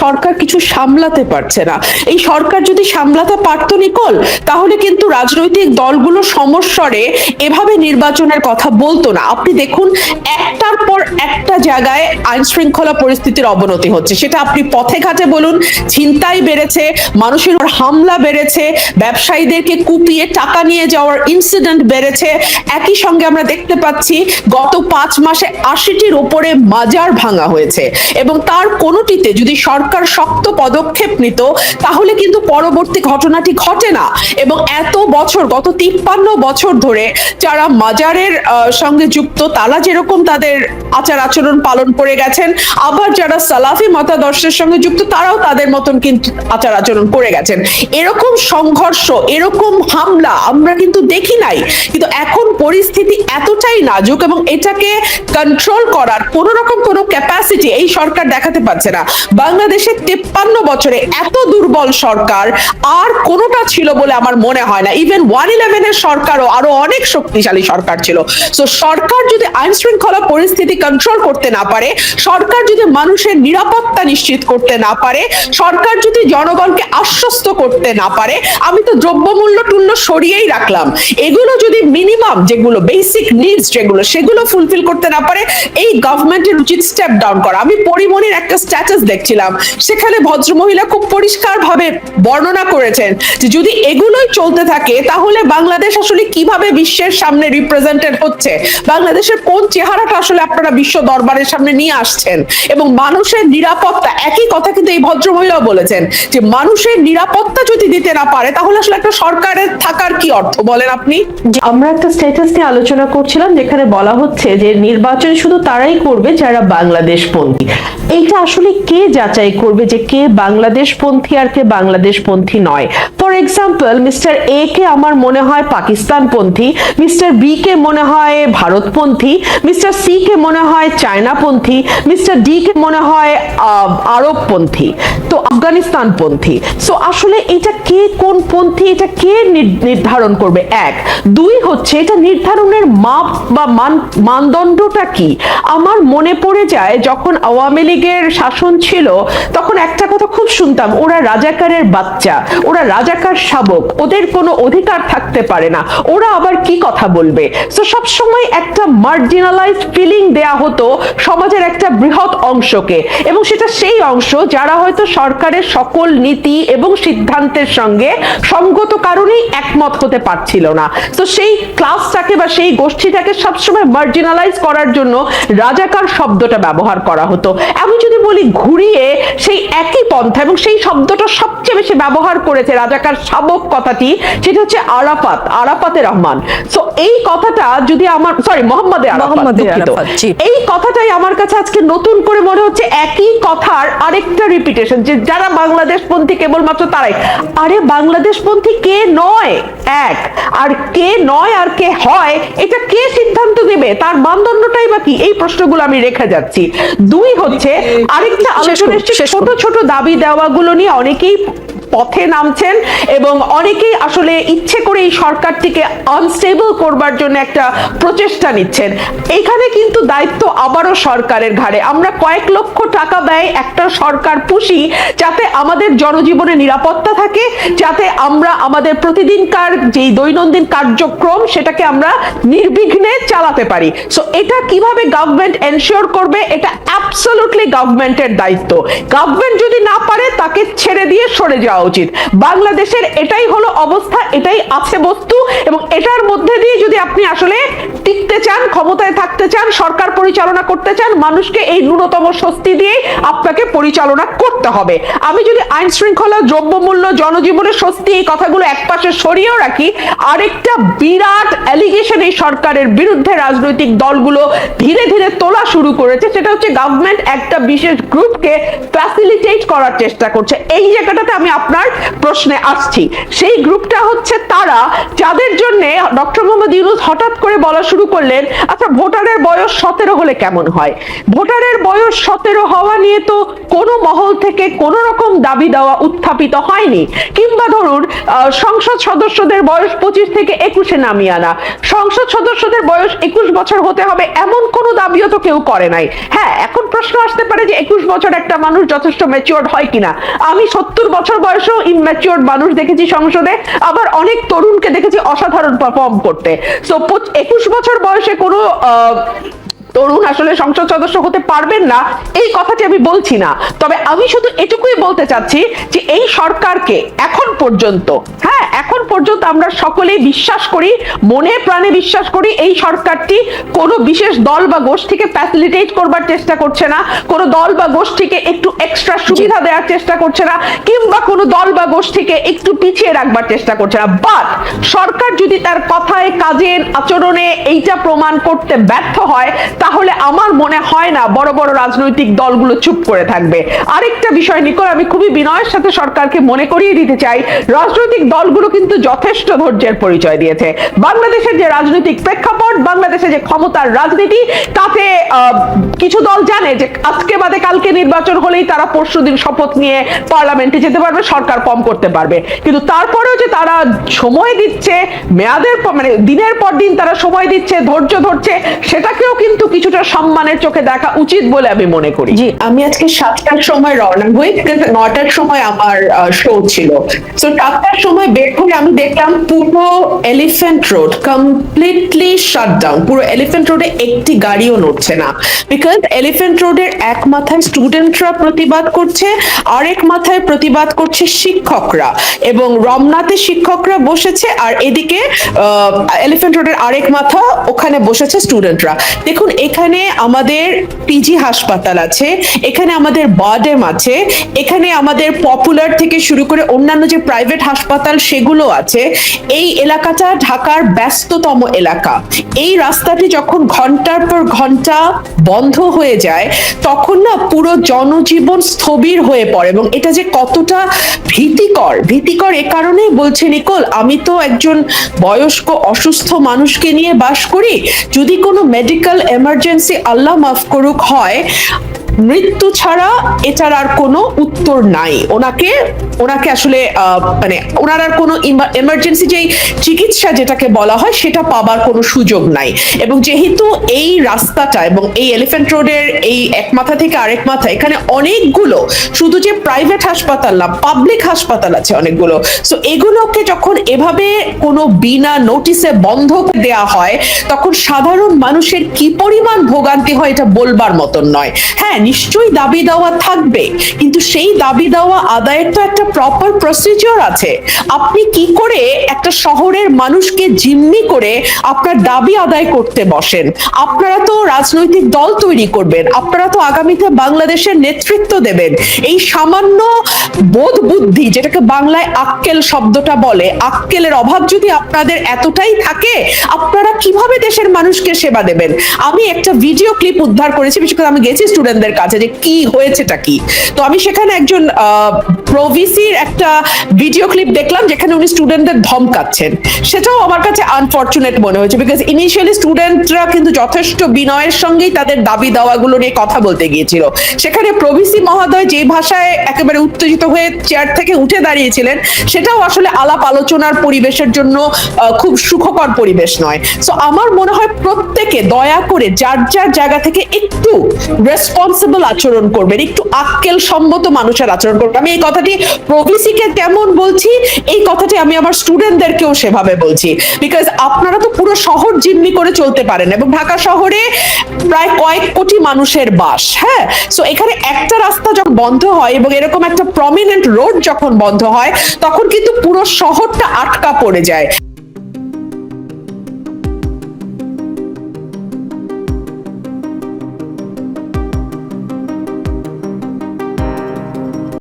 সরকার কিছু সামলাতে পারছে না। এই সরকার যদি সামলাতে পারতো নিকল, তাহলে কিন্তু রাজনৈতিক দলগুলো সমস্বরে এভাবে নির্বাচনের কথা বলতো না। আপনি দেখুন, একটার পর একটা জায়গায় আইন শৃঙ্খলা পরিস্থিতির অবনতি হচ্ছে। সেটা আপনি পথে ঘাটে বলুন, ছিনতাই বেড়েছে, মানুষের হামলা বেড়েছে, ব্যবসায়ীদেরকে কুপিয়ে টাকা নিয়ে যাওয়ার ইনসিডেন্ট বেড়েছে। একই সঙ্গে আমরা দেখতে পাচ্ছি, গত পাঁচ মাসে আশিটির ওপরে মাজার ভাঙা হয়েছে। এবং তার কোনোটিতে যদি সরকার শক্ত পদক্ষেপ নিত, তাহলে কিন্তু পরবর্তী ঘটনাটি ঘটে না। এবং এত বছর, গত তিপ্পান্ন বছর ধরে যারা মাজারের সঙ্গে যুক্ত, তারা যেরকম তাদের আচার আচরণ পালন করে গেছেন, আবার যারা সালাফি মতাদর্শের সঙ্গে যুক্ত, তারাও তাদের মতন কিন্তু আচার আচরণ করে গেছেন। এরকম সংঘর্ষ, এরকম হামলা আমরা কিন্তু দেখি নাই। কিন্তু এখন পরিস্থিতি এতটাই নাজুক এবং এটাকে কন্ট্রোল করার কোন রকম কোনো ক্যাপাসিটি এই সরকার দেখাতে পারছে না। বাংলাদেশের তেপ্পান্ন বছরে এত দুর্বল সরকার, আর কোনোটা ছিল বলে আমার মনে হয় না। ইভেন ওয়ান ইলেভেনের সরকারও আরও অনেক শক্তিশালী সরকার ছিল। তো সরকার যদি আইন শৃঙ্খলা পরিস্থিতি কন্ট্রোল করতে না পারে, সরকার যদি মানুষের নিরাপত্তা নিশ্চিত করতে না পারে, সরকার যদি জনগণকে আশ্বস্ত করতে না পারে, আমি তো দ্রব্যমূল্য টুল্য সরিয়েই রাখলাম। এগুলো যদি মিনিমাম যেগুলো বেসিক নিডস যেগুলো, সেগুলো ফুলফিল করতে না পারে, এই গভর্নমেন্টের উচিত স্টেপ ডাউন করা। আমি পরিমণির একটা স্ট্যাটাস দেখছিলাম। সেখানে ভদ্রমহিলা খুব পরিষ্কার ভাবে বর্ণনা করেছেন যে যদি এগুলোই চলতে থাকে, তাহলে বাংলাদেশ আসলে কীভাবে বিশ্বের সামনে রিপ্রেজেন্টেড হচ্ছে? বাংলাদেশের কোন চেহারাটা আসলে আপনারা বিশ্ব দরবারের সামনে নিয়ে আসছেন? এবং মানুষের নিরাপত্তা, একই কথা কিন্তু এই ভদ্রমহিলাও বলেছেন যে মানুষের নিরাপত্তা যদি দিতে না পারে, তাহলে আসলে একটা সরকারের থাকার কি অর্থ বলেন আপনি? আমরা একটা স্ট্যাটাস নিয়ে আলোচনা করছিলাম যেখানে বলা হচ্ছে যে নির্বাচন শুধু তারাই করবে যারা বাংলাদেশ পন্থী এইটা আসলে কে যাচাই করবে যে কে বাংলাদেশ পন্থী আর কে বাংলাদেশ পন্থী নয়। এক্সাম্পল মিস্টার এ কে আমার মনে হয় পাকিস্তান পন্থী মিস্টার বি কে মনে হয় ভারতপন্থী মিস্টার সি কে মনে হয় চায়নাপন্থী মিস্টার ডি কে মনে হয় আরবপন্থী, তো আফগানিস্তান পন্থী সো আসলে এটা কে কোন পন্থী, এটা কে নির্ধারণ করবে? এক, দুই হচ্ছে এটা নির্ধারণের মাপ বা মানদণ্ডটা কি? আমার মনে পড়ে যায় যখন আওয়ামী লীগের শাসন ছিল, তখন একটা কথা খুব শুনতাম, ওরা রাজাকারের বাচ্চা, ওরা রাজাকার শাবক, ওদের কোনো অধিকার থাকতে পারে না। ওরা আবার কি কথা বলবে? তো সবসময় একটা মার্জিনালাইজড ফিলিং দেয়া হতো সমাজের একটা বৃহৎ অংশকে। এবং সেটা সেই অংশ যারা হয়তো সরকারের সকল নীতি এবং সিদ্ধান্তের সঙ্গে সঙ্গত কারণেই একমত হতে পারছিল না। তো সেই ক্লাসটাকে বা সেই গোষ্ঠীটাকে সবসময় মার্জিনালাইজ করার জন্য রাজাকার শব্দটা ব্যবহার করা হতো। আমি যদি বলি ঘুরিয়ে, সেই একই পন্থা এবং সেই শব্দটা সবচেয়ে বেশি ব্যবহার করেছে রাজাকার শাবক কথাটি সেটা হচ্ছে আরাফাত আরাফাতে রহমান। সো এই কথাটা যদি আমার সরি মোহাম্মদে আরাফাত। এই কথাটাই আমার কাছে আজকে নতুন করে মনে হচ্ছে একই কথার আরেকটা রিপিটেশন যে যারা বাংলাদেশপন্থী কেবলমাত্র তারাই। আরে বাংলাদেশপন্থী কে নয়? এক। আর কে নয় আর কে হয় এটা কে সিদ্ধান্ত দেবে তার মানদণ্ডটাই বা কি? এই প্রশ্নগুলো আমি রেখে যাচ্ছি। দুই হচ্ছে আরেকটা আলোচনা ছোট ছোট দাবি দেওয়াগুলো নিয়ে অনেকেই পথে নামছেন এবং অনেকেই আসলে ইচ্ছে করে এই সরকারটিকে আনস্টেবল করবার জন্য একটা প্রচেষ্টা নিচ্ছেন। এখানে কিন্তু দায়িত্ব আবারও সরকারের ঘাড়ে। আমরা কয়েক লক্ষ টাকা ব্যয় একটা সরকার পুষি যাতে আমাদের জনজীবনে নিরাপত্তা থাকে, যাতে আমরা আমাদের প্রতিদিনকার যেই দৈনন্দিন কার্যক্রম সেটাকে আমরা নির্বিঘ্নে চালাতে পারি। সো এটা কীভাবে গভর্নমেন্ট এনশিওর করবে, এটা অ্যাবসলুটলি গভর্নমেন্টের দায়িত্ব। গভর্নমেন্ট যদি না পারে, তাকে ছেড়ে দিয়ে সরে যাওয়া উচিত। বাংলাদেশের এটাই হলো অবস্থা, এটাই আছে বস্তু এবং এটার মধ্যে দিয়ে যদি আপনি আসলে টিকতে চান, ক্ষমতায় থাকতে চান, সরকার পরিচালনা করতে চান, মানুষকে এই ন্যূনতম স্বস্তি দিয়ে আপনাকে পরিচালনা করতে হবে। আমি যদি আইন শৃঙ্খলা দ্রব্যমূল্য, জনজীবনের স্বস্তি এই কথাগুলো একপাশে সরিয়েও রাখি, আরেকটা বিরাট অ্যালিগেশন এই সরকারের বিরুদ্ধে রাজনৈতিক দলগুলো ধীরে ধীরে তোলা শুরু করেছে, সেটা হচ্ছে গভর্নমেন্ট একটা বিশেষ গ্রুপকে ফ্যাসিলিটেট করার চেষ্টা করছে। এই জায়গাটাতে আমি আপনার আপনার প্রশ্নে আসছি। সেই গ্রুপটা হচ্ছে তারা, যাদের জন্য ডক্টর মোহাম্মদ ইউনুস হঠাৎ করে বলা শুরু করলেন আচ্ছা ভোটারের বয়স সতেরো হলে কেমন হয়? ভোটারের বয়স সতেরো হওয়া নিয়ে তো কোনো মহল থেকে কোনো রকম দাবি দেওয়া উত্থাপিত হয়নি। কিংবা ধরুন সংসদ সদস্যদের বয়স পঁচিশ থেকে একুশে নামিয়ে আনা। সংসদ সদস্যদের বয়স একুশ বছর হতে হবে এমন দাবিও তো কেউ করে নাই। হ্যাঁ এখন প্রশ্ন আসতে পারে যে একুশ বছর একটা মানুষ যথেষ্ট ম্যাচিওর হয় কিনা। আমি সত্তর বছর বয়সেও ইম্যাচিওর মানুষ দেখেছি সংসদে, আবার অনেক তরুণকে দেখেছি অসাধারণ পারফর্ম করতে। সো একুশ বছর বয়সে কোনো তরুণ আসলে সংসদ সদস্য হতে পারবেন না এই কথাটি আমি বলছি না। তবে আমি শুধু এটুকুই বলতে চাচ্ছি যে এই সরকারকে এখন পর্যন্ত হ্যাঁ এখন পর্যন্ত আমরা সকলেই বিশ্বাস করি মনে প্রাণে বিশ্বাস করি এই সরকারটি কোনো বিশেষ দল বা গোষ্ঠীকে ফ্যাসিলিটেট করবার চেষ্টা করছে না কোনো দল বা গোষ্ঠীকে একটু এক্সট্রা সুবিধা দেওয়ার চেষ্টা করছে না কিংবা কোনো দল বা গোষ্ঠীকে একটু পিছিয়ে রাখবার চেষ্টা করছে না। বাট সরকার যদি তার কথায় কাজের আচরণে এইটা প্রমাণ করতে ব্যর্থ হয় তাহলে আমার মনে হয় না বড় বড় রাজনৈতিক দলগুলো চুপ করে থাকবে। আরেকটা বিষয় নিকর আমি খুবই বিনয়ের সাথে সরকারকে মনে করিয়ে দিতে চাই, রাজনৈতিক দলগুলো কিন্তু যথেষ্ট ধৈর্যের পরিচয় দিয়েছে। বাংলাদেশের যে রাজনৈতিক প্রেক্ষাপট, বাংলাদেশে যে ক্ষমতার রাজনীতি, তাতে কিছু দল জানে যে আজকে বাদে কালকে নির্বাচন হলেই তারা পরশুদিন শপথ নিয়ে পার্লামেন্টে যেতে পারবে, সরকার কম করতে পারবে। কিন্তু তারপরেও যে তারা সময় দিচ্ছে, মেয়াদের মানে দিনের পর দিন তারা সময় দিচ্ছে, ধৈর্য ধরছে, সেটাকেও কিন্তু কিছুটা সম্মানের চোখে দেখা উচিত বলে আমি মনে করি। জি, আমি আজকে সাতটার সময় রওনা হই, নটার সময় আমার শো ছিল। তো সাতটার সময় বের হয়ে আমি দেখলাম পুরো Elephant Road completely shut down পুরো এলিফ্যান্ট রোডে একটি গাড়িও নড়ছে না। বিকজ এলিফ্যান্ট রোডের এক মাথায় স্টুডেন্টরা প্রতিবাদ করছে, আরেক মাথায় প্রতিবাদ করছে শিক্ষকরা। এবং রমনাতে শিক্ষকরা বসেছে, আর এদিকে এলিফ্যান্ট রোডের আরেক মাথা ওখানে বসেছে স্টুডেন্টরা দেখুন এখানে আমাদের পিজি হাসপাতাল আছে, এখানে আমাদের বার্ডেম আছে, এখানে আমাদের পপুলার থেকে শুরু করে অন্যান্য যে প্রাইভেট হাসপাতাল সেগুলো আছে, এই এলাকাটা ঢাকার ব্যস্ততম এলাকা। এই রাস্তাটি যখন ঘণ্টার পর ঘণ্টা বন্ধ হয়ে যায়, তখন না পুরো জনজীবন স্থবির হয়ে পড়ে এবং এটা যে কতটা ভীতিকর ভীতিকর এ কারণেই বলছে নিকোল, আমি তো একজন বয়স্ক অসুস্থ মানুষকে নিয়ে বাস করি, যদি কোনো মেডিকেল এমার্জেন্সি আল্লাহ মাফ করুক হয়। মৃত্যু ছাড়া এটার আর কোনো উত্তর নাই। ওনাকে ওনাকে আসলে মানে ওনার আর কোনো এমার্জেন্সি যেই চিকিৎসা যেটাকে বলা হয়, সেটা পাবার কোনো সুযোগ নাই। এবং যেহেতু এই রাস্তাটা এবং এই এলিফ্যান্ট রোডের এই এক মাথা থেকে আরেক মাথা, এখানে অনেকগুলো, শুধু যে প্রাইভেট হাসপাতাল না পাবলিক হাসপাতাল আছে অনেকগুলো। সো এগুলোকে যখন এভাবে কোনো বিনা নোটিসে বন্ধ দেওয়া হয়, তখন সাধারণ মানুষের কি পরিমাণ ভোগান্তি হয়, এটা বলবার মতন নয়। হ্যাঁ নিশ্চয়ই দাবি দেওয়া থাকবে। কিন্তু সেই দাবি দেওয়া আদায়ের তো একটা প্রপার প্রসিজিওর আছে। আপনি কি করে একটা শহরের মানুষকে জিম্মি করে আপনার দাবি আদায় করতে বসেন? আপনারা তো রাজনৈতিক দল তৈরি করবেন। আপনারা তো আগামীতে বাংলাদেশের নেতৃত্ব দেবেন। এই সামান্য বোধ বুদ্ধি, যেটাকে বাংলায় আক্কেল শব্দটা বলে, আক্কেলের অভাব যদি আপনাদের এতটাই থাকে, আপনারা কীভাবে দেশের মানুষকে সেবা দেবেন? আমি একটা ভিডিও ক্লিপ উদ্ধার করেছি, বিশেষ করে আমি গেছি স্টুডেন্টদের কাছে যে কি হয়েছেটা কি? তো আমি সেখানে একজন প্রভিসির একটা ভিডিও ক্লিপ দেখলাম যেখানে উনি স্টুডেন্টদের ধমকাচ্ছেন সেটাও আমার কাছে আনফর্চুনেট মনে হয়েছে বিকজ ইনিশিয়ালি স্টুডেন্টরা কিন্তু যথেষ্ট বিনয়ের সঙ্গেই তাদের দাবি দাওয়াগুলো নিয়ে কথা বলতে গিয়েছিল। সেখানে প্রভিসি মহোদয় যে ভাষায় একেবারে উত্তেজিত হয়ে চেয়ার থেকে উঠে দাঁড়িয়েছিলেন, সেটাও আসলে আলাপ আলোচনার পরিবেশের জন্য খুব সুখকর পরিবেশ নয়। সো আমার মনে হয় প্রত্যেকে দয়া করে যার যার জায়গা থেকে একটু রেসপন্সিবল আচরণ করবেন। একটু আক্কেল সম্মত মানুষের আচরণ করবেন। আমি এই কথাটি প্রভিসিকে কেমন বলছি, এই কথাটি আমি আমার স্টুডেন্টদেরকেও সেভাবে বলছি। বিকজ আপনারা তো পুরো শহর জিম্মি করে চলতে পারেন এবং ঢাকা শহরে প্রায় কয়েক কোটি মানুষের বাস হ্যাঁ? সো এখানে একটা রাস্তা যখন বন্ধ হয় এবং এরকম একটা প্রমিনেন্ট রোড যখন বন্ধ হয়, তখন কিন্তু পুরো শহরটা আটকা পড়ে যায়।